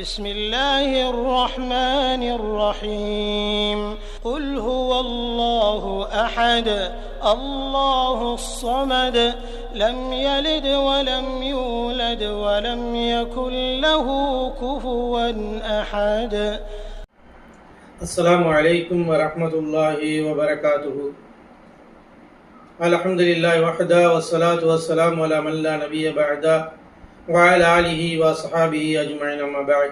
بسم الله الرحمن الرحيم. قل هو الله أحد الله الصمد لم يلد ولم يولد ولم يكن له كفوا أحد. السلام عليكم ورحمة الله وبركاته. الحمد لله وحده والصلاة والسلام على من لا نبي بعده. وعلى آله وصحابه أجمعين أما بعد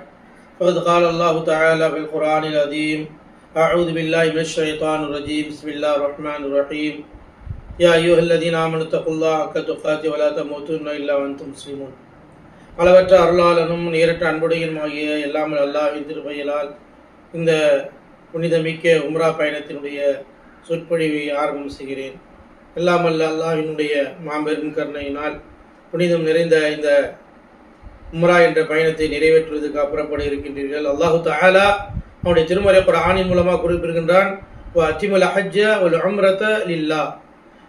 فقد قال الله تعالى في القرآن العظيم أعوذ بالله من الشيطان الرجيم بسم الله الرحمن الرحيم يا أيها الذين آمنوا اتقوا الله حق تقاته ولا تموتن إلا وأنتم مسلمون அளவற்ற அருளாளனும் நேரற்ற அன்புடையனுமாகிய எல்லாமல் அல்லாஹ்வின் திருப்பெயலால் இந்த புனிதமிக்க உம்ரா பயணத்தினுடைய சொற்பொழிவை ஆரம்பம் செய்கிறேன் எல்லாமல்ல அல்லாஹ்வினுடைய மாபெரும் கருணையினால் புனிதம் நிறைந்த இந்த உம்ரா என்ற பயணத்தை நிறைவேற்றுவதற்கு புறப்பட இருக்கின்றீர்கள். அல்லாஹு தஆலா அவனுடைய திருமறை ஆணின் மூலமாக குறிப்பிடுகின்றான். அச்சிமல் ஹஜ்ஜ ஒரு உம்ரத லில்லா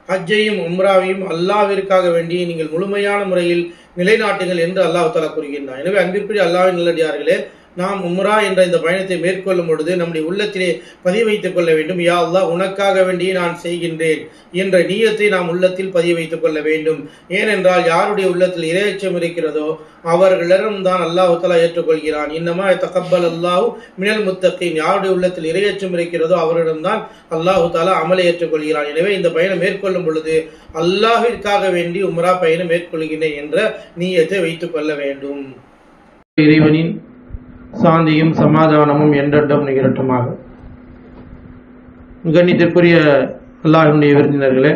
ஹஜ்ஜையும் உம்ராவையும் அல்லாவிற்காக வேண்டி நீங்கள் முழுமையான முறையில் நிலைநாட்டுங்கள் என்று அல்லாஹு தலா கூறுகின்றான். எனவே அன்பிற்குரிய அல்லாவின் நல்லடியார்களே நாம் உம்ரா என்ற இந்த பயணத்தை மேற்கொள்ளும் பொழுது நம்முடைய உள்ளத்திலே பதிய வைத்துக் கொள்ள வேண்டும். யா அல்லாஹ் உனக்காக வேண்டி நான் செய்கின்றேன் என்ற நீயத்தை நாம் உள்ளத்தில் பதிய வைத்துக் கொள்ள வேண்டும். ஏனென்றால் யாருடைய உள்ளத்தில் இரையச்சம் இருக்கிறதோ அவர்களிடம் தான் அல்லாஹு தலா ஏற்றுக்கொள்கிறான். இன்னமா தகப்பல் அல்லாஹ் மினல் முத்தகின். யாருடைய உள்ளத்தில் இரையச்சம் இருக்கிறதோ அவரிடம்தான் அல்லாஹு தாலா அமலை ஏற்றுக்கொள்கிறான். எனவே இந்த பயணம் மேற்கொள்ளும் பொழுது அல்லாஹிற்காக வேண்டி உம்ரா பயணம் மேற்கொள்கிறேன் என்ற நீயத்தை வைத்துக் கொள்ள வேண்டும். இறைவனின் சாந்தியும் சமாதானமும் என்றென்றும் நிகழட்டுமாக. கண்ணியத்திற்குரிய அல்லாஹினுடைய விருந்தினர்களே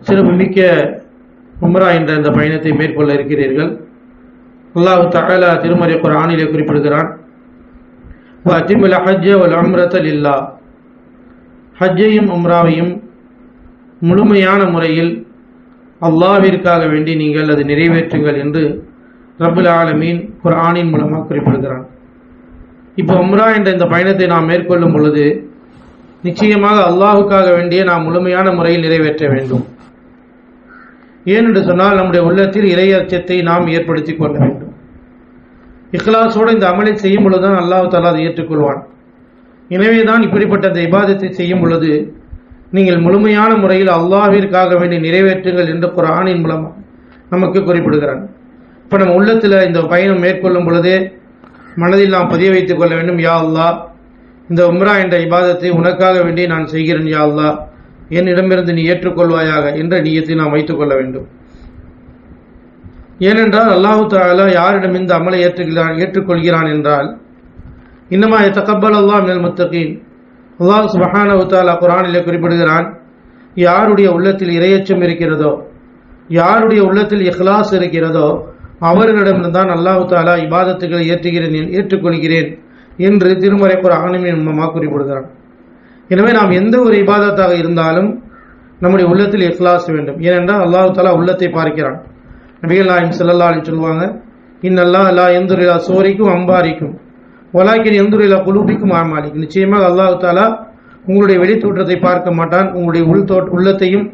சிறப்புமிக்க உம்ரா என்ற இந்த பயணத்தை மேற்கொள்ள இருக்கிறீர்கள். அல்லாஹு தகலா திருமறை குரானிலே குறிப்பிடுகிறான் வஅத்திமுல் ஹஜ்ஜ வல் ஹஜ்ஜையும் உம்ராவையும் முழுமையான முறையில் அல்லாவிற்காக வேண்டி நீங்கள் அதை நிறைவேற்றுங்கள் என்று ரபுல் ஆலமீன் குரானின் மூலமாக குறிப்பிடுகிறான். இப்போ உம்ரா என்ற இந்த பயணத்தை நாம் மேற்கொள்ளும் பொழுது நிச்சயமாக அல்லாஹுக்காக வேண்டிய நாம் முழுமையான முறையில் நிறைவேற்ற வேண்டும். ஏனென்று சொன்னால் நம்முடைய உள்ளத்தில் இறையச்சத்தை நாம் ஏற்படுத்தி கொள்ள வேண்டும். இஹ்லாஸோடு இந்த அமலை செய்யும் பொழுதுதான் அல்லாஹு தாலா அதை ஏற்றுக்கொள்வான். எனவே தான் இப்படிப்பட்ட இந்த இபாதத்தை செய்யும் பொழுது நீங்கள் முழுமையான முறையில் அல்லாஹிற்காக வேண்டி நிறைவேற்றுங்கள் என்று குரானின் மூலமாக நமக்கு குறிப்பிடுகிறான். இப்போ நம்ம உள்ளத்தில் இந்த பயணம் மேற்கொள்ளும் பொழுதே மனதில் நாம் பதிய வைத்துக் கொள்ள வேண்டும் யா அல்லா இந்த உம்ரா என்ற இபாதத்தை உனக்காக வேண்டி நான் செய்கிறேன் யா அல்லா என்னிடமிருந்து நீ ஏற்றுக்கொள்வாயாக என்ற நீயத்தை நாம் வைத்துக் கொள்ள வேண்டும். ஏனென்றால் அல்லாஹு தாலா யாரிடம் இந்த அமலை ஏற்றுகிறான் ஏற்றுக்கொள்கிறான் என்றால் இன்னமா தகப்பல் அல்லாஹ் மேல் முத்தகீன். அல்லாஹ் சுபஹானஹு தஆலா குரானிலே குறிப்பிடுகிறான் யாருடைய உள்ளத்தில் இரையச்சம் இருக்கிறதோ யாருடைய உள்ளத்தில் இஹ்லாஸ் இருக்கிறதோ அவர்களிடம் தான் அல்லாஹு தாலா இபாதத்துகளை ஏற்றுகிறேன் ஏற்றுக்கொள்கிறேன் என்று திருமறை குரானின் மூலமாக குறிப்பிடுகிறான் எனவே நாம் எந்த ஒரு இபாதத்தாக இருந்தாலும் நம்முடைய உள்ளத்தில் இஹ்லாஸ் வேண்டும். ஏனென்றால் அல்லாஹு தாலா உள்ளத்தை பார்க்கிறான். நபிகள் நாயம் ஸல்லல்லாஹு சொல்லுவாங்க இன்னல்லா அல்லா எந்துரிலா சோரிக்கும் அம்பாரிக்கும் ஒலாக்கின் எந்துரிலா குழுப்பிக்கும் ஆமாலிக்கும் நிச்சயமாக அல்லாஹு தாலா உங்களுடைய வெளித்தோற்றத்தை பார்க்க மாட்டான் உங்களுடைய உள் தோட் உள்ளத்தையும்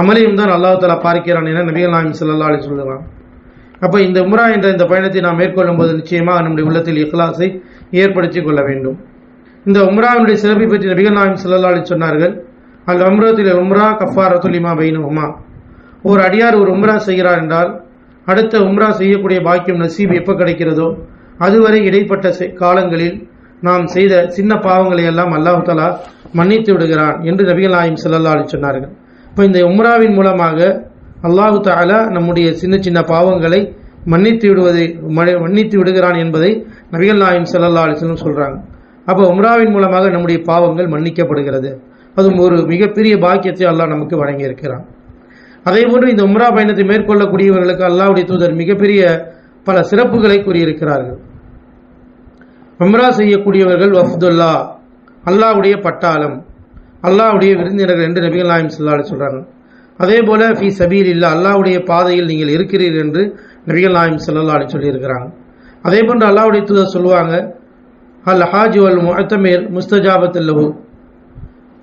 அமலையும் தான் அல்லாஹு தாலா பார்க்கிறான் என நபிகள் நாயம் செல்லல்லா அலைஹி சொல்லுவாங்க. அப்போ இந்த உம்ரா என்ற இந்த பயணத்தை நாம் மேற்கொள்ளும் போது நிச்சயமாக நம்முடைய உள்ளத்தில் இஹ்லாஸை ஏற்படுத்தி கொள்ள வேண்டும். இந்த உம்ராவினுடைய சிறப்பை பற்றி நபிகள் நாயம் ஸல்லல்லாஹு சொன்னார்கள் அல் அம்ரத்தில் உம்ரா கஃபாரத்துல் லிமா பைனஹுமா ஒரு அடியார் ஒரு உம்ரா செய்கிறார் என்றால் அடுத்த உம்ரா செய்யக்கூடிய பாக்கியம் நசீப் எப்போ கிடைக்கிறதோ அதுவரை இடைப்பட்ட செ- காலங்களில் நாம் செய்த சின்ன பாவங்களை எல்லாம் அல்லாஹ் மன்னித்து விடுகிறான் என்று நபிகள் நாயம் ஸல்லல்லாஹு சொன்னார்கள். இப்போ இந்த உம்ராவின் மூலமாக அல்லாஹு தாலா நம்முடைய சின்ன சின்ன பாவங்களை மன்னித்து விடுவதை ம- மன்னித்து விடுகிறான் என்பதை நபிகள் நாயம் ஸல்லல்லாஹு அலைஹி சொல்கிறாங்க அப்போ உம்ராவின் மூலமாக நம்முடைய பாவங்கள் மன்னிக்கப்படுகிறது. அதுவும் ஒரு மிகப்பெரிய பாக்கியத்தை அல்லாஹ் நமக்கு வழங்கியிருக்கிறான். அதே போன்று இந்த உம்ரா பயணத்தை மேற்கொள்ளக்கூடியவர்களுக்கு அல்லாவுடைய தூதர் மிகப்பெரிய பல சிறப்புகளை கூறியிருக்கிறார்கள். உம்ரா செய்யக்கூடியவர்கள் வஃப்துல்லா அல்லாஹ்வுடைய பட்டாளம் அல்லாஹ்வுடைய விருந்தினர்கள் என்று நபிகள் நாயம் ஸல்லல்லாஹு சொல்கிறாங்க அதே போல் ஃபி சபீல் இல்லா அல்லாவுடைய பாதையில் நீங்கள் இருக்கிறீர்கள் என்று நபிகள் நாயம் செல்லல்லா சொல்லியிருக்கிறாங்க. அதே போன்று அல்லாவுடைய தூதர் சொல்லுவாங்க அல் ஹாஜ் அல் முஅத்தமிர் முஸ்தஜாபத்துல்லஹு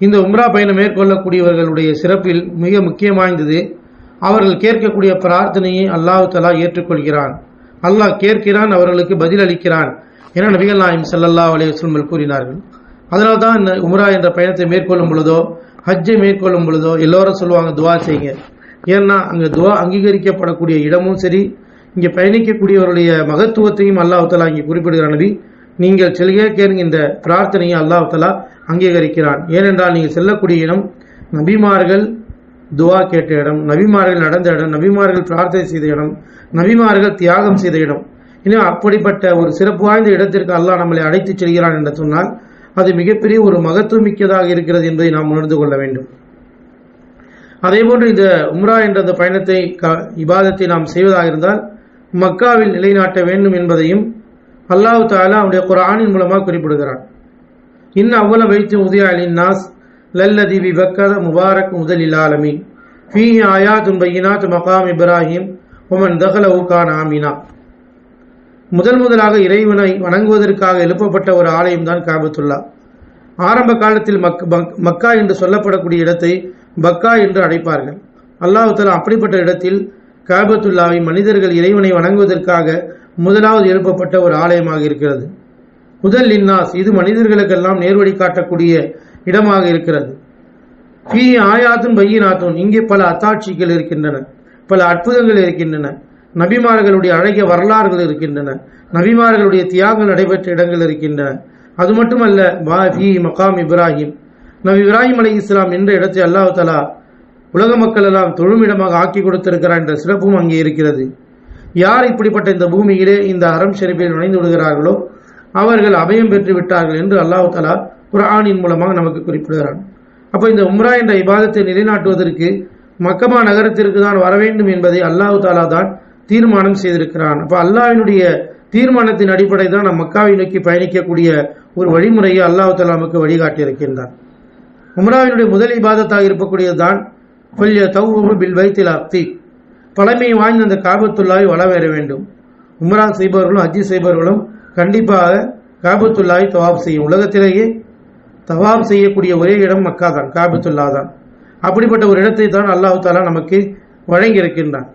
இந்த உம்ரா பயணம் மேற்கொள்ளக்கூடியவர்களுடைய சிறப்பில் மிக முக்கியமாய்ந்தது அவர்கள் கேட்கக்கூடிய பிரார்த்தனையை அல்லாஹ் தலா ஏற்றுக்கொள்கிறான். அல்லாஹ் கேட்கிறான் அவர்களுக்கு பதில் அளிக்கிறான் என நபிகள் நாயம் செல்லல்லா அலைஹி கூறினார்கள். அதனால்தான் இந்த உம்ரா என்ற பயணத்தை மேற்கொள்ளும் பொழுதோ ஹஜ்ஜை மேற்கொள்ளும் பொழுதோ எல்லோரும் சொல்லுவாங்க துவா செய்யுங்க. ஏன்னா அங்கே துவா அங்கீகரிக்கப்படக்கூடிய இடமும் சரி இங்கே பயணிக்கக்கூடியவருடைய மகத்துவத்தையும் அல்லாஹலா இங்கே குறிப்பிடுகிற நபி. நீங்கள் செல்க கேளுங்க இந்த பிரார்த்தனையை அல்லாஹலா அங்கீகரிக்கிறான். ஏனென்றால் நீங்கள் செல்லக்கூடிய இடம் நபிமார்கள் துவா கேட்ட இடம் நபிமார்கள் நடந்த இடம் நபிமார்கள் பிரார்த்தனை செய்த இடம் நபிமார்கள் தியாகம் செய்த இடம். இன்னும் அப்படிப்பட்ட ஒரு சிறப்பு வாய்ந்த இடத்திற்கு அல்லாஹ் நம்மளை அழைத்துச் செல்கிறான் என்று சொன்னால் அது மிகப்பெரிய ஒரு மகத்துவமிக்கதாக இருக்கிறது என்பதை நாம் உணர்ந்து கொள்ள வேண்டும். அதேபோன்று இந்த உம்ரா என்ற அந்த பயணத்தை க இபாதத்தை நாம் செய்வதாக இருந்தால் மக்காவில் நிலைநாட்ட வேண்டும் என்பதையும் அல்லாஹு தாலா அவனுடைய குரானின் மூலமாக குறிப்பிடுகிறான். இன்னும் அவ்வளவு வைத்து உதய அலின் நாஸ் லல்லதி பி பக்கத முபாரக் முதலில் ஆலமீன். ஃபீஹி ஆயா பையினாத் மகாம் இப்ராஹிம் உமன் தகல கான் ஆமினா. முதல் முதலாக இறைவனை வணங்குவதற்காக எழுப்பப்பட்ட ஒரு ஆலயம் தான் காபத்துல்லா. ஆரம்ப காலத்தில் மக் மக்கா என்று சொல்லப்படக்கூடிய இடத்தை பக்கா என்று அழைப்பார்கள். அல்லாஹ் அப்படிப்பட்ட இடத்தில் காபத்துல்லாவை மனிதர்கள் இறைவனை வணங்குவதற்காக முதலாவது எழுப்பப்பட்ட ஒரு ஆலயமாக இருக்கிறது. முதல் இன்னாஸ் இது மனிதர்களுக்கெல்லாம் நேர்வழி காட்டக்கூடிய இடமாக இருக்கிறது. ஃபீ ஆயாத்தும் பையினாத்தும் இங்கே பல அத்தாட்சிகள் இருக்கின்றன பல அற்புதங்கள் இருக்கின்றன. நபிமார்களுடைய அழகிய வரலாறுகள் இருக்கின்றன. நபிமார்களுடைய தியாகங்கள் நடைபெற்ற இடங்கள் இருக்கின்றன. அது மட்டுமல்ல வா மகாம் இப்ராஹிம். நபி இப்ராஹிம் அலி இஸ்லாம் என்ற இடத்தை அல்லாஹ் தலா உலக மக்கள் எல்லாம் தொழுமிடமாக ஆக்கி கொடுத்திருக்கிறார் என்ற சிறப்பும் அங்கே இருக்கிறது. யார் இப்படிப்பட்ட இந்த பூமியிலே இந்த அறம் ஷெரீஃபில் நுழைந்து விடுகிறார்களோ அவர்கள் அபயம் பெற்று விட்டார்கள் என்று அல்லாஹ் தலா குரானின் மூலமாக நமக்கு குறிப்பிடுகிறான். அப்போ இந்த உம்ரா என்ற இபாதத்தை நிலைநாட்டுவதற்கு மக்கமா நகரத்திற்கு தான் வர வேண்டும் என்பதை அல்லாஹு தாலா தான் தீர்மானம் செய்திருக்கிறான். அப்போ அல்லாவினுடைய தீர்மானத்தின் அடிப்படை தான் நம் மக்காவை நோக்கி பயணிக்கக்கூடிய ஒரு வழிமுறையை அல்லாஹு தாலா நமக்கு வழிகாட்டி இருக்கின்றான் உம்ராவினுடைய முதல் இபாதத்தாக இருக்கக்கூடியது தான் கொல்லிய தௌவு பில் வைத்தில் அப்தி பழமை வாய்ந்த அந்த காபத்துல்லாவை வளவேற வேண்டும். உம்ரா செய்பவர்களும் ஹஜ்ஜி செய்பவர்களும் கண்டிப்பாக காபத்துல்லாவை தவாப் செய்யும். உலகத்திலேயே தவாப் செய்யக்கூடிய ஒரே இடம் மக்கா தான் காபத்துல்லா தான் அப்படிப்பட்ட ஒரு இடத்தை தான் அல்லாஹு தாலா நமக்கு வழங்கி இருக்கின்றான்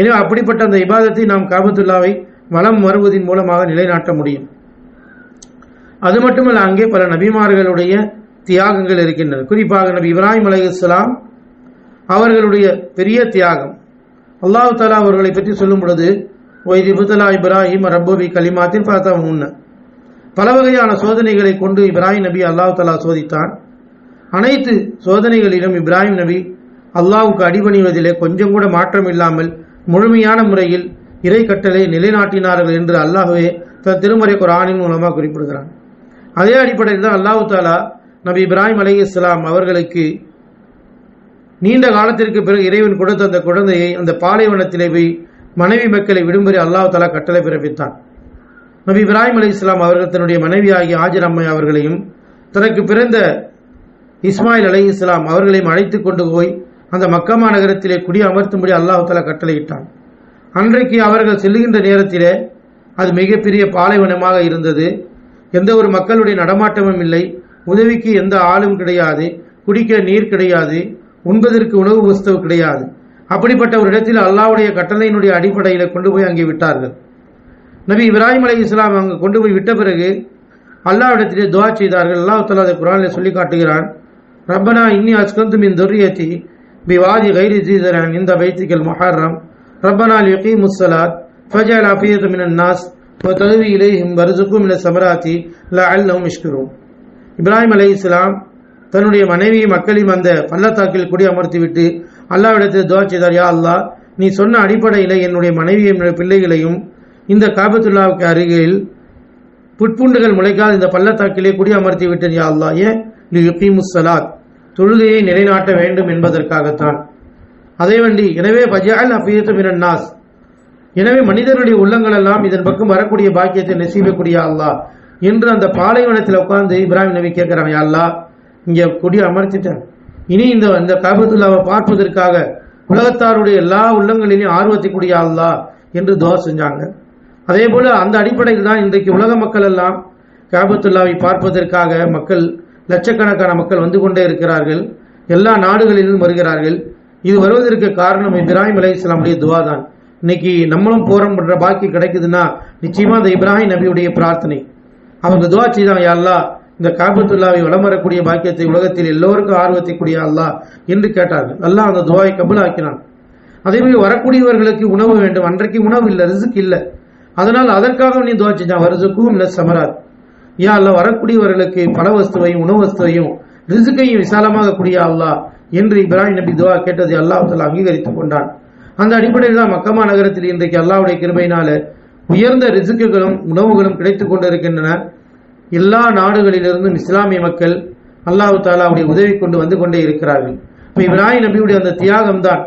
எனவே அப்படிப்பட்ட அந்த இபாதத்தை நாம் காபத்துல்லாவை வலம் வருவதன் மூலமாக நிலைநாட்ட முடியும். அது மட்டுமல்ல அங்கே பல நபிமார்களுடைய தியாகங்கள் இருக்கின்றன. குறிப்பாக நபி இப்ராஹிம் அலைஹிஸ்ஸலாம் அவர்களுடைய பெரிய தியாகம். அல்லாஹ் தாலா அவர்களை பற்றி சொல்லும் பொழுது ஒய்தி புத்தலா இப்ராஹிம் ரப்போபி கலிமாத்தின் பார்த்தா முன்ன பல வகையான சோதனைகளை கொண்டு இப்ராஹிம் நபி அல்லாஹ் தாலா சோதித்தான். அனைத்து சோதனைகளிலும் இப்ராஹிம் நபி அல்லாவுக்கு அடிபணிவதிலே கொஞ்சம் கூட மாற்றம் இல்லாமல் முழுமையான முறையில் இறை கட்டளை நிலைநாட்டினார்கள் என்று அல்லாஹ்வே தன் திருமறை குரானின் மூலமாக குறிப்பிடுகிறான். அதே அடிப்படையில் தான் அல்லாஹு தாலா நபி இப்ராஹிம் அலைஹிஸ்ஸலாம் அவர்களுக்கு நீண்ட காலத்திற்கு பிறகு இறைவன் கொடுத்த அந்த குழந்தையை அந்த பாலைவனத்திலே போய் மனைவி மக்களை விடும்படி அல்லாஹ் தாலா கட்டளை பிறப்பித்தான். நபி இப்ராஹிம் அலி இஸ்லாம் அவர்கள் தன்னுடைய மனைவியாகிய ஆஜர் அம்மை அவர்களையும் தனக்கு பிறந்த இஸ்மாயில் அலி இஸ்லாம் அவர்களையும் அழைத்து கொண்டு போய் அந்த மக்கமா நகரத்திலே குடி அமர்த்தும்படி அல்லாஹால கட்டளையிட்டான். அன்றைக்கு அவர்கள் செல்லுகின்ற நேரத்திலே அது மிகப்பெரிய பாலைவனமாக இருந்தது. எந்த ஒரு மக்களுடைய நடமாட்டமும் இல்லை. உதவிக்கு எந்த ஆளும் கிடையாது. குடிக்க நீர் கிடையாது. உண்பதற்கு உணவு வஸ்து கிடையாது. அப்படிப்பட்ட ஒரு இடத்தில் அல்லாவுடைய கட்டளையினுடைய அடிப்படையில் கொண்டு போய் அங்கே விட்டார்கள். நபி இப்ராஹிம் அலி இஸ்லாம் அங்கே கொண்டு போய் விட்ட பிறகு அல்லாவிடத்திலே துவா செய்தார்கள். அல்லாஹ் தலா அதை குரானில் சொல்லி காட்டுகிறான். ரப்பனா இன்னி அஸ்கந்து மின் பி வாதி கைரி ஜீதரன் இந்த வைத்திகள் மொஹர்ரம் ரப்பனா லியகி முஸ்ஸலாத் ஃபஜல் அஃபியத் மின் நாஸ் وتغوي إليهم وارزقهم من الثمرات لعلهم يشكرون இப்ராஹிம் அலை இஸ்லாம் தன்னுடைய மனைவியும் மக்களையும் அந்த பள்ளத்தாக்கில் குடி அமர்த்திவிட்டு அல்லாவிடத்தில் துவா செய்தார் யா அல்லாஹ் நீ சொன்ன அடிப்படையில் என்னுடைய மனைவியும் என்னுடைய பிள்ளைகளையும் இந்த காபத்துல்லாவுக்கு அருகில் புட்புண்டுகள் முளைக்காத இந்த பள்ளத்தாக்கிலே குடி அமர்த்தி விட்டேன் யா அல்லாஹ் ஏன் நீ யுக்கீமுசலாத் தொழுகையை நிலைநாட்ட வேண்டும் என்பதற்காகத்தான். அதே வண்டி எனவே பஜால் அஃபியத்து மினன் நாஸ். எனவே மனிதர்களுடைய உள்ளங்கள் எல்லாம் இதன் பக்கம் வரக்கூடிய பாக்கியத்தை நெசீவக்கூடிய அல்லா என்று அந்த பாலைவனத்தில் உட்கார்ந்து இப்ராஹிம் நபி கேட்கிறான் அல்லா இங்கே கொடி அமர்த்திட்டேன். இனி இந்த இந்த காபத்துல்லாவை பார்ப்பதற்காக உலகத்தாருடைய எல்லா உள்ளங்களிலும் ஆர்வத்தை கூடிய அல்லா என்று துவா செஞ்சாங்க. அதே போல் அந்த அடிப்படையில் தான் இன்றைக்கு உலக மக்கள் எல்லாம் காபத்துல்லாவை பார்ப்பதற்காக மக்கள் லட்சக்கணக்கான மக்கள் வந்து கொண்டே இருக்கிறார்கள். எல்லா நாடுகளிலும் வருகிறார்கள். இது வருவதற்கு காரணம் இப்ராஹிம் அலி இஸ்லாமுடைய துவா தான். இன்னைக்கு நம்மளும் போறோம் பண்ணுற பாக்கி கிடைக்குதுன்னா நிச்சயமாக அந்த இப்ராஹிம் நபியுடைய பிரார்த்தனை. அவங்க துவா செய்தான் "யா இந்த காபத்துல்லாவை வளம் வரக்கூடிய பாக்கியத்தை உலகத்தில் எல்லோருக்கும் ஆர்வத்தை கூடிய அல்லா என்று கேட்டார்கள். அல்லாஹ் அந்த துவாவை கபலாக்கினான். அதே மாதிரி வரக்கூடியவர்களுக்கு உணவு வேண்டும். அன்றைக்கு உணவு இல்லை ரிசுக்கு இல்லை. அதனால் அதற்காக நீ துவா செஞ்சான். வருதுக்கும் இல்லை சமராத். யா அல்ல வரக்கூடியவர்களுக்கு பண வஸ்துவையும் உணவு வஸ்துவையும் ரிசுக்கையும் விசாலமாக கூடிய அல்லா என்று இப்ராஹிம் நபி துவா கேட்டதை அல்லாஹ் அங்கீகரித்துக் கொண்டான். அந்த அடிப்படையில் தான் மக்கமா நகரத்தில் இன்றைக்கு அல்லாவுடைய கிருபையினால உயர்ந்த ரிசுக்குகளும் உணவுகளும் கிடைத்துக் கொண்டிருக்கின்றன. எல்லா நாடுகளிலிருந்தும் இஸ்லாமிய மக்கள் அல்லாஹ் தாலாவுடைய உதவி கொண்டு வந்து கொண்டே இருக்கிறார்கள். இப்போ இப்ராஹிம் நபியுடைய அந்த தியாகம் தான்.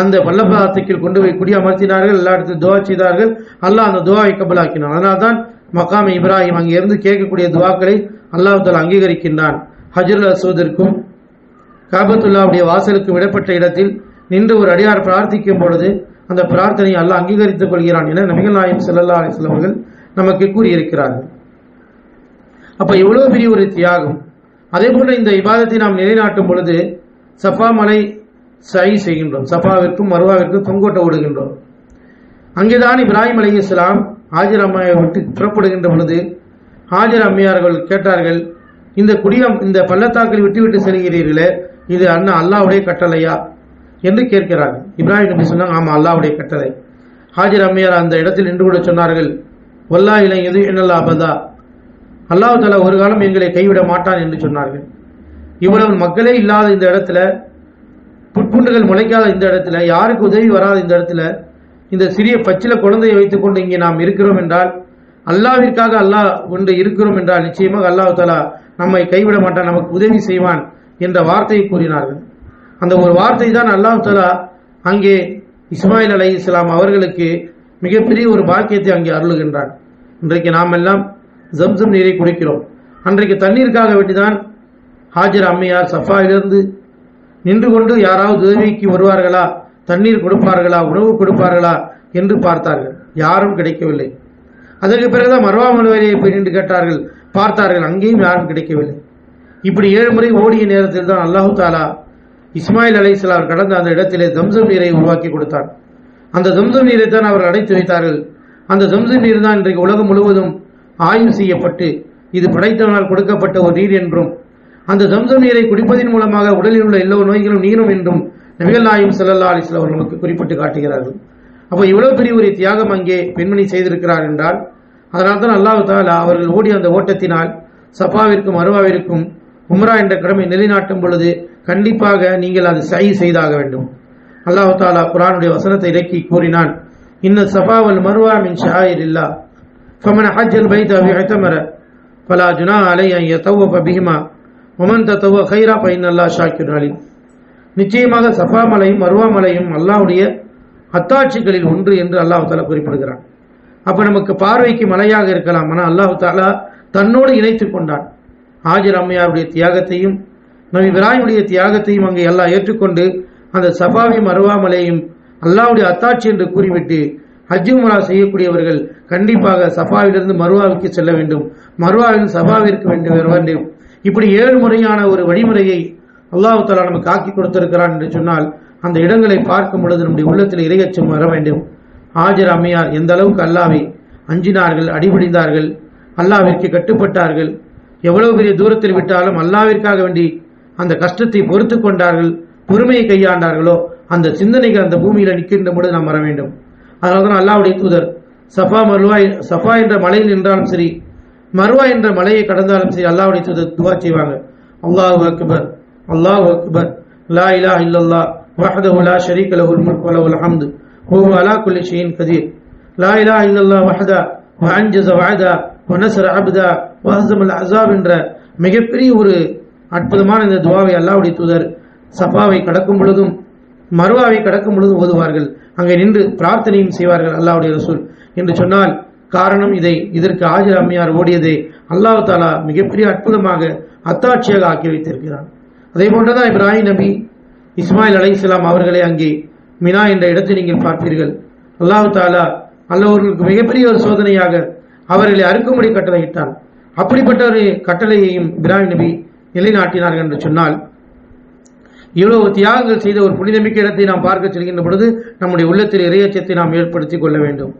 அந்த வல்லபாத்துக்கில் கொண்டு போய் குடி அமர்த்தினார்கள் எல்லா இடத்திலும் துவா செய்தார்கள். அல்லாஹ் அந்த துவாவை கபலாக்கினான். அதனால் தான் இப்ராஹிம் அங்கிருந்து கேட்கக்கூடிய துவாக்களை அல்லாஹால் அங்கீகரிக்கின்றான். ஹஜருல் அசூதிற்கும் காபத்துல்லாவுடைய வாசலுக்கும் விடப்பட்ட இடத்தில் நின்று ஒரு அடியார் பிரார்த்திக்கும் பொழுது அந்த பிரார்த்தனையை அல்லாஹ் அங்கீகரித்துக் கொள்கிறான் என நபிகள் நாயம் செல்லல்லா அலைஹி அவர்கள் நமக்கு கூறியிருக்கிறார்கள். அப்போ இவ்வளோ பெரிய ஒரு தியாகம். அதே போன்ற இந்த விவாதத்தை நாம் நிலைநாட்டும் பொழுது சஃபா மலை சை செய்கின்றோம். சஃபாவிற்கும் மருவாவிற்கும் தொங்கோட்ட ஓடுகின்றோம். அங்கேதான் இப்ராஹிம் அலி இஸ்லாம் ஹாஜர் அம்மையை விட்டு புறப்படுகின்ற பொழுது ஹாஜர் அம்மையார்கள் கேட்டார்கள் இந்த குடியம் இந்த பள்ளத்தாக்கில் விட்டு விட்டு செல்கிறீர்களே இது அண்ணா அல்லாவுடைய கட்டளையா? என்று கேட்கிறார்கள். இப்ராஹிம் நபி சொன்னாங்க ஆமாம் அல்லாவுடைய கட்டளை. ஹாஜர் அம்மையார் அந்த இடத்தில் நின்று கூட சொன்னார்கள் வல்லா இலை எது என்னல்லா அபதா அல்லாஹ் தலா ஒரு காலம் எங்களை கைவிட மாட்டான் என்று சொன்னார்கள். இவ்வளவு மக்களே இல்லாத இந்த இடத்துல புட்புண்டுகள் முளைக்காத இந்த இடத்துல யாருக்கு உதவி வராத இந்த இடத்துல இந்த சிறிய பச்சில குழந்தையை வைத்துக்கொண்டு இங்கே நாம் இருக்கிறோம் என்றால் அல்லாவிற்காக அல்லாஹ் கொண்டு இருக்கிறோம் என்றால் நிச்சயமாக அல்லாஹ் நம்மை கைவிட மாட்டான் நமக்கு உதவி செய்வான் என்ற வார்த்தையை கூறினார்கள். அந்த ஒரு வார்த்தை தான் அல்லாஹ் தஆலா அங்கே இஸ்மாயில் அலை இஸ்லாம் அவர்களுக்கு மிகப்பெரிய ஒரு பாக்கியத்தை அங்கே அருளுகின்றான். இன்றைக்கு நாம் எல்லாம் ஜம்சம் நீரை குடிக்கிறோம். அன்றைக்கு தண்ணீருக்காக வேண்டிதான் ஹாஜர் அம்மையார் சஃபாயிலிருந்து நின்று கொண்டு யாராவது உதவிக்கு வருவார்களா? தண்ணீர் கொடுப்பார்களா உணவு கொடுப்பார்களா என்று பார்த்தார்கள். யாரும் கிடைக்கவில்லை. அதற்கு பிறகுதான் மர்வா போய் நின்று கேட்டார்கள். பார்த்தார்கள் அங்கேயும் யாரும் கிடைக்கவில்லை. இப்படி ஏழு முறை ஓடிய நேரத்தில் தான் அல்லாஹு தாலா இஸ்மாயில் அலைஹிஸ்ஸலாம் கடந்த அந்த இடத்திலே தம்சம் நீரை உருவாக்கி கொடுத்தார் அந்த தம்சம் நீரை தான் அவர்கள் அடைத்து வைத்தார்கள். அந்த தம்சம் நீர் தான் இன்றைக்கு உலகம் முழுவதும் ஆய்வு செய்யப்பட்டு இது படைத்தவனால் கொடுக்கப்பட்ட ஒரு நீர் என்றும் அந்த தம்சம் நீரை குடிப்பதன் மூலமாக உடலில் உள்ள எல்லா நோய்களும் நீரும் என்றும் நபிகள் நாயும் செல்லல்லா அலிஸ்லாம் அவர்களுக்கு குறிப்பிட்டு காட்டுகிறார்கள். அப்போ இவ்வளவு பெரிய ஒரு தியாகம் அங்கே பெண்மணி செய்திருக்கிறார் என்றால் அதனால் தான் அல்லாஹு தாலா அவர்கள் ஓடிய அந்த ஓட்டத்தினால் சபாவிற்கும் அருவாவிற்கும் உம்ரா என்ற கடமை நிலைநாட்டும் பொழுது கண்டிப்பாக நீங்கள் அது சை செய்தாக வேண்டும். அல்லாஹ் தாலா குரானுடைய வசனத்தை இறக்கி கூறினான் இன்ன சபாவல் மருவா மின் ஷாயிர் இல்லா ஃபமன் ஹஜ்ஜல் பைத் அபி அத்தமர பலா ஜுனா அலை அன் யதவ்வஃப பிஹிமா ஒமன் தத்தவ ஹைரா பைன் அல்லா ஷாக்கிர் அலின் நிச்சயமாக சஃபா மலையும் மருவா மலையும் அல்லாவுடைய அத்தாட்சிகளில் ஒன்று என்று அல்லாஹு தாலா குறிப்பிடுகிறான். அப்போ நமக்கு பார்வைக்கு மலையாக இருக்கலாம். ஆனால் அல்லாஹு தாலா தன்னோடு இணைத்து கொண்டான். ஆஜர் அம்மையாருடைய தியாகத்தையும் நம்பி இப்ராஹிமுடைய தியாகத்தையும் அங்கே எல்லாம் ஏற்றுக்கொண்டு அந்த சஃபாவையும் மருவாமலையும் அல்லாவுடைய அத்தாட்சி என்று கூறிவிட்டு ஹஜ் செய்யக்கூடியவர்கள் கண்டிப்பாக சஃபாவிலிருந்து மருவாவுக்கு செல்ல வேண்டும். மருவாவில் சஃபாவிற்கு வேண்டும் வர வேண்டும் இப்படி ஏழு முறையான ஒரு வழிமுறையை அல்லாஹு தாலா நமக்கு ஆக்கி கொடுத்திருக்கிறான் என்று சொன்னால் அந்த இடங்களை பார்க்கும் பொழுது நம்முடைய உள்ளத்தில் இரையச்சம் வர வேண்டும். ஆஜர் அம்மையார் எந்த அளவுக்கு அல்லாவை அஞ்சினார்கள் அடிபிடிந்தார்கள் அல்லாவிற்கு கட்டுப்பட்டார்கள் எவ்வளவு பெரிய தூரத்தில் விட்டாலும் அல்லாவிற்காக வேண்டி அந்த கஷ்டத்தை பொறுத்து கொண்டார்கள் பொறுமையை கையாண்டார்களோ அந்த சிந்தனைகள் அந்த பூமியில் நிற்கின்ற பொழுது நாம் வர வேண்டும். அதனால தான் அல்லாவுடைய தூதர் சஃபா மருவா சஃபா என்ற மலையில் நின்றாலும் சரி மருவா என்ற மலையை கடந்தாலும் சரி அல்லாவுடைய தூதர் துவா செய்வாங்க. அல்லாஹு அக்பர். அல்லாஹு அக்பர் லா இலாஹ இல்லல்லாஹ் வஹ்தஹு லா ஷரீக லஹுல் முல்கு வ லஹுல் ஹம்து وهو على كل شيء قدير لا إله إلا الله وحده وأنجز وعدا ونصر عبدا وهزم الأحزاب என்ற மிகப்பெரிய ஒரு அற்புதமான இந்த துவாவை அல்லாஹ்வுடைய தூதர் சஃபாவை கடக்கும் பொழுதும் மருவாவை கடக்கும் பொழுதும் ஓதுவார்கள் அங்கே நின்று பிரார்த்தனையும் செய்வார்கள் அல்லாஹ்வுடைய ரசூல் என்று சொன்னால் காரணம் இதை இதற்கு ஆஜர் அம்மையார் ஓடியதை அல்லாஹ் தாலா மிகப்பெரிய அற்புதமாக அத்தாட்சியாக ஆக்கி வைத்திருக்கிறான் அதே போன்றுதான் இப்ராஹிம் நபி இஸ்மாயில் அலைஹிஸ்ஸலாம் அவர்களை அங்கே மினா என்ற இடத்தை நீங்கள் பார்ப்பீர்கள் அல்லாஹ் தாலா அல்லவர்களுக்கு மிகப்பெரிய ஒரு சோதனையாக அவர்களை அறுக்கும்படி கட்டளையிட்டான் அப்படிப்பட்ட ஒரு கட்டளையையும் இப்ராஹிம் நபி நிலைநாட்டினார்கள் என்று சொன்னால் இவ்வளவு தியாகங்கள் செய்த ஒரு புனிதமிக்க இடத்தை நாம் பார்க்க செல்கின்ற பொழுது நம்முடைய உள்ளத்தில் இறையச்சத்தை நாம் ஏற்படுத்திக் கொள்ள வேண்டும்.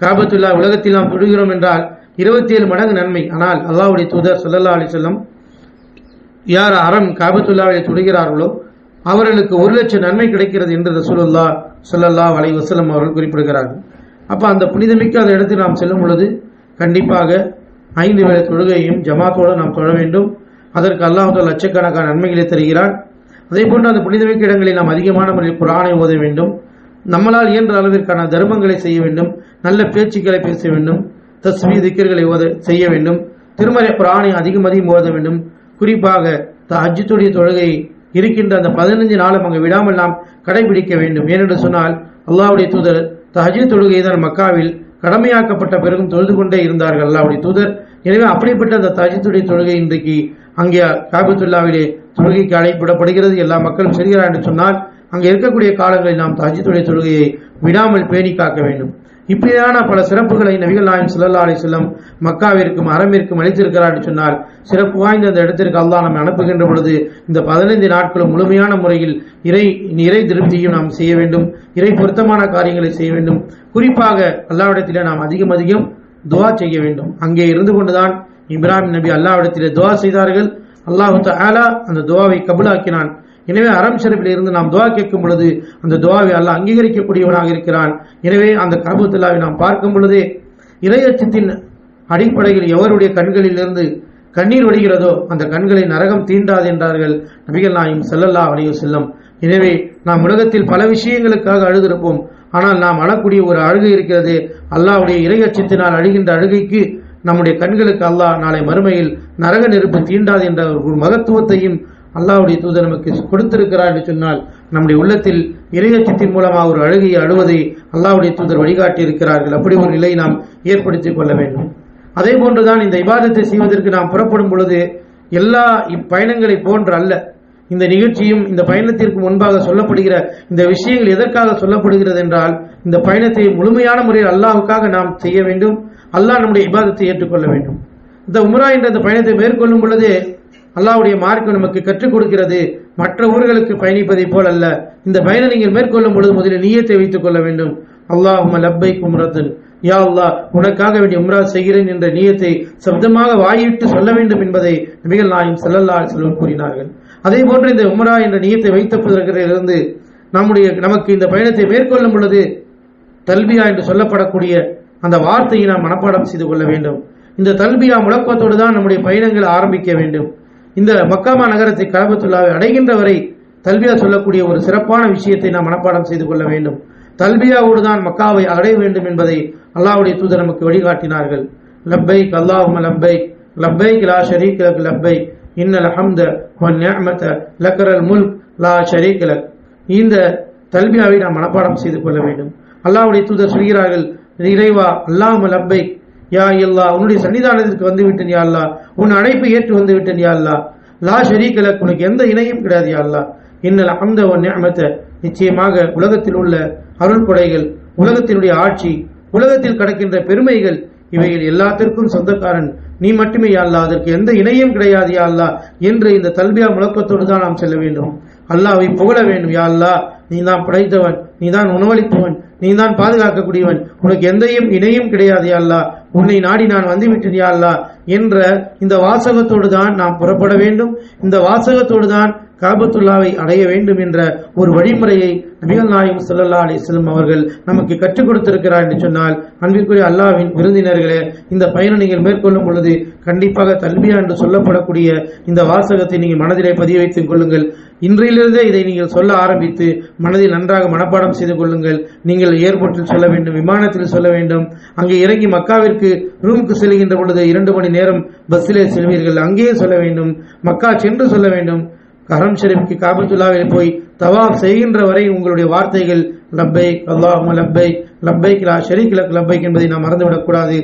காபத்துல்லா உலகத்தில் நாம் தொடுகிறோம் என்றால் இருபத்தி ஏழு மடங்கு நன்மை. ஆனால் அல்லாஹ்வுடைய தூதர் சல்லல்லா அலி செல்லம் யார் அறம் காபத்துல்லாவை தொடுகிறார்களோ அவர்களுக்கு ஒரு லட்சம் நன்மை கிடைக்கிறது என்று ரசூலுல்லா சொல்லல்லா வலை வசலம் அவர்கள் குறிப்பிடுகிறார்கள். அப்போ அந்த புனிதமிக்க அந்த இடத்தில் நாம் செல்லும் பொழுது கண்டிப்பாக ஐந்து வேலை தொழுகையும் ஜமாத்தோடு நாம் தொழ வேண்டும். அதற்கு அல்லாஹ் லட்சக்கணக்கான நன்மைகளை தருகிறான். அதே போன்று அந்த புனிதமிக்க இடங்களில் நாம் அதிகமான முறையில் குரானை ஓத வேண்டும். நம்மளால் இயன்ற அளவிற்கான தர்மங்களை செய்ய வேண்டும். நல்ல பேச்சுக்களை பேச வேண்டும். தஸ்மி திக்கர்களை ஓத செய்ய வேண்டும். திருமறை குரானை அதிகம் அதிகம் ஓத வேண்டும். குறிப்பாக அஜித்துடைய தொழுகை இருக்கின்ற அந்த பதினஞ்சு நாளும் அங்கு விடாமல் நாம் கடைபிடிக்க வேண்டும். ஏனென்று சொன்னால் அல்லாவுடைய தூதர் தஹஜி தொழுகை தான் மக்காவில் கடமையாக்கப்பட்ட பிறகும் தொழுது கொண்டே இருந்தார்கள். அல்லாவுடைய தூதர். எனவே அப்படிப்பட்ட அந்த தஜித்துடைய தொழுகை இன்றைக்கு அங்கே காபத்துல்லாவிலே தொழுகைக்கு அழைப்பிடப்படுகிறது. எல்லா மக்களும் செல்கிறார் என்று சொன்னால் அங்கே இருக்கக்கூடிய காலங்களில் நாம் தஹஜத்துடைய தொழுகையை விடாமல் பேணி காக்க வேண்டும். இப்படியான பல சிறப்புகளை நபிகள் நாயம் சுல்லா அலி செல்லம் மக்காவிற்கும் அரம்பிற்கும் அளித்திருக்கிறார் என்று சொன்னால் சிறப்பு வாய்ந்த அந்த இடத்திற்கு அல்லாஹ் நம்மை அனுப்புகின்ற பொழுது இந்த பதினைந்து நாட்களும் முழுமையான முறையில் இறை இறை திருப்தியும் நாம் செய்ய வேண்டும். இறை பொருத்தமான காரியங்களை செய்ய வேண்டும். குறிப்பாக அல்லாவிடத்திலே நாம் அதிகம் அதிகம் துவா செய்ய வேண்டும். அங்கே இருந்து கொண்டுதான் இப்ராஹிம் நபி அல்லாவிடத்திலே துவா செய்தார்கள். அல்லாஹு ஆலா அந்த துவாவை கபுலாக்கினான். எனவே அறம் ஷரீஃபில் இருந்து நாம் துவா கேட்கும் பொழுது அந்த துவாவை அல்ல அங்கீகரிக்கக்கூடியவனாக இருக்கிறான். எனவே அந்த கபூத்துல்லாவை நாம் பார்க்கும் பொழுதே இறையச்சத்தின் அடிப்படையில் எவருடைய கண்களிலிருந்து கண்ணீர் வடிகிறதோ அந்த கண்களை நரகம் தீண்டாது என்றார்கள் நபிகள் நாயும் செல்லல்லா அலையோ செல்லும் எனவே நாம் உலகத்தில் பல விஷயங்களுக்காக அழுதிருப்போம். ஆனால் நாம் அழக்கூடிய ஒரு அழுகை இருக்கிறது. அல்லாவுடைய இறையச்சத்தினால் அழுகின்ற அழுகைக்கு நம்முடைய கண்களுக்கு அல்லாஹ் நாளை மறுமையில் நரக நெருப்பு தீண்டாது என்ற ஒரு மகத்துவத்தையும் அல்லாவுடைய தூதர் நமக்கு கொடுத்திருக்கிறார் என்று சொன்னால் நம்முடைய உள்ளத்தில் இறையச்சத்தின் மூலமாக ஒரு அழுகையை அழுவதை அல்லாவுடைய தூதர் வழிகாட்டி இருக்கிறார்கள் அப்படி ஒரு நிலையை நாம் ஏற்படுத்திக் கொள்ள வேண்டும். அதே போன்றுதான் இந்த விவாதத்தை செய்வதற்கு நாம் புறப்படும் பொழுது எல்லா இப்பயணங்களை போன்று அல்ல இந்த நிகழ்ச்சியும் இந்த பயணத்திற்கு முன்பாக சொல்லப்படுகிற இந்த விஷயங்கள் எதற்காக சொல்லப்படுகிறது என்றால் இந்த பயணத்தை முழுமையான முறையில் அல்லாவுக்காக நாம் செய்ய வேண்டும். அல்லாஹ் நம்முடைய விவாதத்தை ஏற்றுக்கொள்ள வேண்டும். இந்த உமரா என்ற இந்த பயணத்தை மேற்கொள்ளும் பொழுது அல்லாவுடைய மார்க்கம் நமக்கு கற்றுக் கொடுக்கிறது. மற்ற ஊர்களுக்கு பயணிப்பதை போல் அல்ல இந்த பயணம் நீங்கள் மேற்கொள்ளும் பொழுது முதலில் நீயத்தை வைத்துக் கொள்ள வேண்டும். அல்லாஹும் லப்பை கும்ரத்தன் யா அல்லாஹ் உனக்காக வேண்டிய உம்ரா செய்கிறேன் என்ற நீயத்தை சப்தமாக வாயிட்டு சொல்ல வேண்டும் என்பதை நபிகள் நாயும் செல்லல்லா செல்வன் கூறினார்கள். அதே போன்று இந்த உம்ரா என்ற நீயத்தை வைத்ததிலிருந்து நம்முடைய நமக்கு இந்த பயணத்தை மேற்கொள்ளும் பொழுது தல்பியா என்று சொல்லப்படக்கூடிய அந்த வார்த்தையை நாம் மனப்பாடம் செய்து கொள்ள வேண்டும். இந்த தல்பியா முழக்கத்தோடு தான் நம்முடைய பயணங்களை ஆரம்பிக்க வேண்டும். இந்த மக்காமா நகரத்தை கலபத்துல்லாவை அடைகின்ற வரை தல்பியா சொல்லக்கூடிய ஒரு சிறப்பான விஷயத்தை நாம் மனப்பாடம் செய்து கொள்ள வேண்டும். தல்பியாவோடு தான் மக்காவை அடைய வேண்டும் என்பதை அல்லாவுடைய தூதர் நமக்கு வழிகாட்டினார்கள். லப்பைக் அல்லாஹும் லப்பைக் லப்பைக் லா ஷரீக் லக் லப்பைக். இன்னல் ஹம்த வன் லக்கரல் முல்க் லா ஷரீக் லக். இந்த தல்பியாவை நாம் மனப்பாடம் செய்து கொள்ள வேண்டும். அல்லாவுடைய தூதர் சொல்கிறார்கள் இறைவா அல்லாஹும் லப்பைக் யா இல்லா உன்னுடைய சன்னிதானத்திற்கு வந்து விட்டேன் யா அல்லா உன் அழைப்பை ஏற்று வந்து விட்டேன் யா அல்லா லா ஷரீக் உனக்கு எந்த இணையும் கிடையாது யா அல்லா இன்னல் அந்த நிச்சயமாக உலகத்தில் உள்ள அருள் கொடைகள் உலகத்தினுடைய ஆட்சி உலகத்தில் கிடக்கின்ற பெருமைகள் இவைகள் எல்லாத்திற்கும் சொந்தக்காரன். நீ மட்டுமே யா அதற்கு எந்த இணையும் கிடையாது யா அல்லாஹ். என்று இந்த தல்பியா முழக்கத்தோடு தான் நாம் செல்ல வேண்டும். அல்லாவை புகழ வேண்டும் யா அல்லாஹ். நீ தான் படைத்தவன் நீ தான் உணவளிப்பவன் நீ தான் பாதுகாக்கக்கூடியவன். உனக்கு எந்தையும் இணையும் கிடையாது அல்லா அல்லாஹ். உன்னை நாடி நான் வந்துவிட்டேன் அல்லா அல்லாஹ் என்ற இந்த வாசகத்தோடு தான் நாம் புறப்பட வேண்டும். இந்த வாசகத்தோடு தான் காபத்துல்லாவை அடைய வேண்டும் என்ற ஒரு வழிமுறையை நபிகள் நாயகம் ஸல்லல்லாஹு அலைஹி அவர்கள் நமக்கு கற்றுக் கொடுத்திருக்கிறார் என்று சொன்னால் அன்பிற்குரிய அல்லாவின் விருந்தினர்களே இந்த பயணம் நீங்கள் மேற்கொள்ளும் பொழுது கண்டிப்பாக தல்பியா என்று சொல்லப்படக்கூடிய இந்த வாசகத்தை நீங்கள் மனதிலே பதிய வைத்துக் கொள்ளுங்கள். இன்றையிலிருந்தே இதை நீங்கள் சொல்ல ஆரம்பித்து மனதில் நன்றாக மனப்பாடம் செய்து கொள்ளுங்கள். நீங்கள் ஏர்போர்ட்டில் சொல்ல வேண்டும் விமானத்தில் சொல்ல வேண்டும். அங்கே இறங்கி மக்காவிற்கு ரூமுக்கு செல்கின்ற பொழுது இரண்டு மணி நேரம் பஸ்ஸிலே செல்வீர்கள். அங்கேயே சொல்ல வேண்டும். மக்கா சென்று சொல்ல வேண்டும். கரம் ஷெரீஃப்க்கு காபத்துல்லாவில் போய் தவாப் செய்கின்ற வரை உங்களுடைய வார்த்தைகள் லப்பை அல்லாஹும லப்பை லப்பை லா ஷரீக் லக் லப்பைக் என்பதை நாம் மறந்துவிடக்கூடாது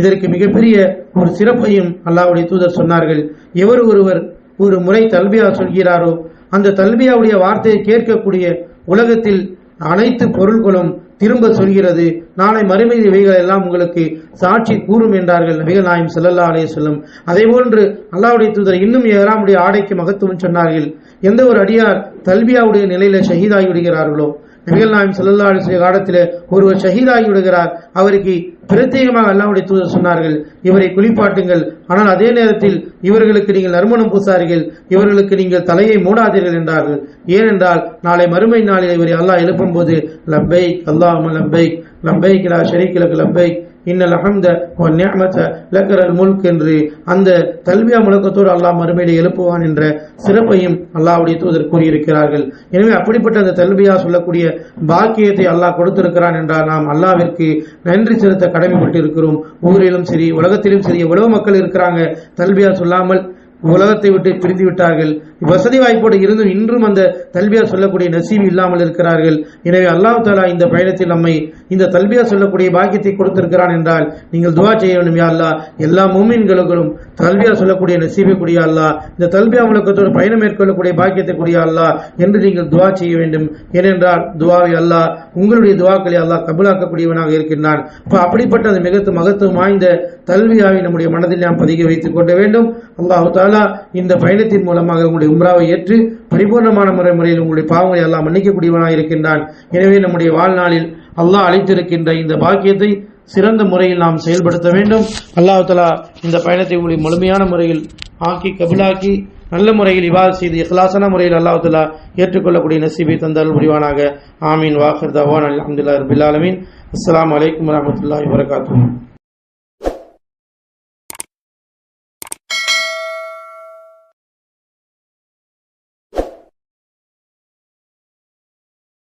இதற்கு மிகப்பெரிய ஒரு சிறப்பையும் அல்லாவுடைய தூதர் சொன்னார்கள். எவர் ஒருவர் ஒரு முறை தல்பியா சொல்கிறாரோ அந்த தல்பியாவுடைய வார்த்தையை கேட்கக்கூடிய உலகத்தில் அனைத்து பொருள்களும் திரும்ப சொல்கிறது. நாளை மறுமை இவைகள் எல்லாம் உங்களுக்கு சாட்சி கூறும் என்றார்கள் நபிகள் நாயம் செல்லல்லா அலைய சொல்லும் அதே போன்று அல்லாவுடைய தூதர் இன்னும் ஏறாமுடைய ஆடைக்கு மகத்துவம் சொன்னார்கள். எந்த ஒரு அடியார் தல்பியாவுடைய நிலையில ஷஹீதாகி விடுகிறார்களோ நபிகள் நாயம் செல்லல்லா அலைஹி காலத்தில் ஒருவர் ஷஹீதாகி விடுகிறார். அவருக்கு பிரத்யேகமாக அல்லாவுடைய தூதர் சொன்னார்கள் இவரை குளிப்பாட்டுங்கள். ஆனால் அதே நேரத்தில் இவர்களுக்கு நீங்கள் நறுமணம் பூசார்கள் இவர்களுக்கு நீங்கள் தலையை மூடாதீர்கள் என்றார்கள். ஏனென்றால் நாளை மறுமை நாளில் இவரை அல்லாஹ் எழுப்பும் போது லம்பை அல்லாஹ் லம்பை லம்பை லா ஷரீக் கிழக்கு லப்பைக் இன்னல் அஹம்த வ நிஅமத லக்கரல் முல்க் என்று அந்த தல்வியா முழக்கத்தோடு அல்லாஹ் மறுமையிலே எழுப்புவான் என்ற சிறப்பையும் அல்லாஹ்வுடைய தூதர் கூறியிருக்கிறார்கள். எனவே அப்படிப்பட்ட அந்த தல்வியா சொல்லக்கூடிய பாக்கியத்தை அல்லாஹ் கொடுத்திருக்கிறான் என்றால் நாம் அல்லாவிற்கு நன்றி செலுத்த கடமைப்பட்டு இருக்கிறோம் ஊரிலும் சரி உலகத்திலும் சரி எவ்வளவு மக்கள் இருக்கிறாங்க. தல்வியா சொல்லாமல் உலகத்தை விட்டு பிரிந்து விட்டார்கள். வசதி வாய்ப்போடு இருந்தும் இன்றும் அந்த தல்பியா சொல்லக்கூடிய நசீவு இல்லாமல் இருக்கிறார்கள். எனவே அல்லாஹ் தாலா இந்த பயணத்தில் நம்மை இந்த தல்பியா சொல்லக்கூடிய பாக்கியத்தை கொடுத்திருக்கிறான் என்றால் நீங்கள் துவா செய்ய வேண்டும் யா அல்லா எல்லா மூமின்களுக்கும் தல்பியா சொல்லக்கூடிய நசீபை கூடிய அல்லா இந்த தல்பியா முழக்கத்தோடு பயணம் மேற்கொள்ளக்கூடிய பாக்கியத்தை கூடிய அல்லா என்று நீங்கள் துவா செய்ய வேண்டும். ஏனென்றால் துவாவை அல்லாஹ் உங்களுடைய துவாக்களை அல்லாஹ் கபுலாக்கக்கூடியவனாக இருக்கின்றான். அப்படிப்பட்ட அந்த மிகத்து மகத்துவம் வாய்ந்த தல்வியாவை நம்முடைய மனதில் நாம் பதிக வைத்துக் கொள்ள வேண்டும். அல்லாஹு தாலா இந்த பயணத்தின் மூலமாக உங்களுடைய உம்ராவை ஏற்று பரிபூர்ணமான முறை முறையில் உங்களுடைய பாவங்களை எல்லாம் மன்னிக்கக்கூடியவனாக இருக்கின்றான். எனவே நம்முடைய வாழ்நாளில் அல்லாஹ் அளித்திருக்கின்ற இந்த பாக்கியத்தை சிறந்த முறையில் நாம் செயல்படுத்த வேண்டும். அல்லாஹு தலா இந்த பயணத்தை உங்களை முழுமையான முறையில் ஆக்கி கபிலாக்கி நல்ல முறையில் இவாது செய்து இஹ்லாசன முறையில் அல்லாஹு தலா ஏற்றுக்கொள்ளக்கூடிய நசீபை தந்தால் முடிவானாக ஆமீன். வாஹர் தவான் அலமதுல்லா ரபில் ஆலமீன். அஸ்லாம் வலைக்கம் வரமத்துல்லாஹி வரகாத்தூ